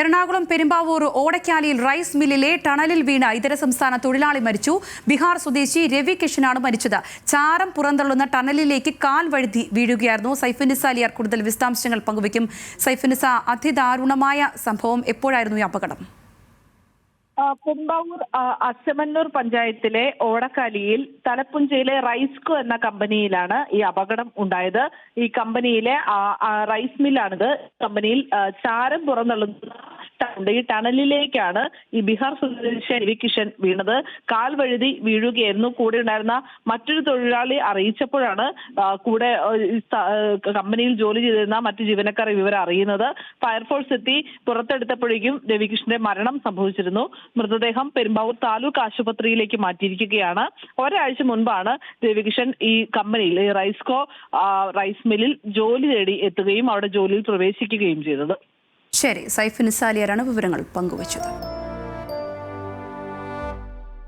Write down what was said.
എറണാകുളം പെരുമ്പാവൂർ ഓടക്കാലിയിൽ റൈസ് മില്ലിലെ ടണലിൽ വീണ ഇതര സംസ്ഥാന തൊഴിലാളി മരിച്ചു. ബീഹാർ സ്വദേശി രവി കിഷനാണ് മരിച്ചത്. ചാരം പുറന്തള്ളുന്ന ടണലിലേക്ക് കാൽ വഴുതി വീഴുകയായിരുന്നു. അലിയാർ കൂടുതൽ വിശദാംശങ്ങൾ പങ്കുവയ്ക്കും. സൈഫുനിസ അതിദാരുണമായ സംഭവം എപ്പോഴായിരുന്നു ഈ അപകടം? പുമ്പാവൂർ അച്ചമന്നൂർ പഞ്ചായത്തിലെ ഓടക്കാലിയിൽ തലപ്പുഞ്ചയിലെ റൈസ്കോ എന്ന കമ്പനിയിലാണ് ഈ അപകടം ഉണ്ടായത്. ഈ കമ്പനിയിലെ റൈസ് മില്ലാണിത്. കമ്പനിയിൽ ചാരം പുറന്തള്ളുന്ന ടണലുണ്ട്. ഈ ടണലിലേക്കാണ് ഈ ബീഹാർ സ്വദേശി രവികിഷൻ വീണത്. കാൽ വഴുതി വീഴുകയായിരുന്നു. കൂടെ ഉണ്ടായിരുന്ന മറ്റൊരു തൊഴിലാളി അറിയിച്ചപ്പോഴാണ് കൂടെ കമ്പനിയിൽ ജോലി ചെയ്തിരുന്ന മറ്റു ജീവനക്കാർ വിവരം അറിയുന്നത്. ഫയർഫോഴ്സ് എത്തി പുറത്തെടുത്തപ്പോഴേക്കും രവികൃഷ്ണന്റെ മരണം സംഭവിച്ചിരുന്നു. മൃതദേഹം പെരുമ്പാവൂർ താലൂക്ക് ആശുപത്രിയിലേക്ക് മാറ്റിയിരിക്കുകയാണ്. ഒരാഴ്ച മുൻപാണ് രവികിഷൻ ഈ കമ്പനിയിൽ റൈസ്കോ റൈസ് മില്ലിൽ ജോലി തേടി എത്തുകയും അവിടെ ജോലിയിൽ പ്രവേശിക്കുകയും ചെയ്തത്. ശരി സൈഫ് നിസാലിയാരാണ് വിവരങ്ങൾ പങ്കുവച്ചത്.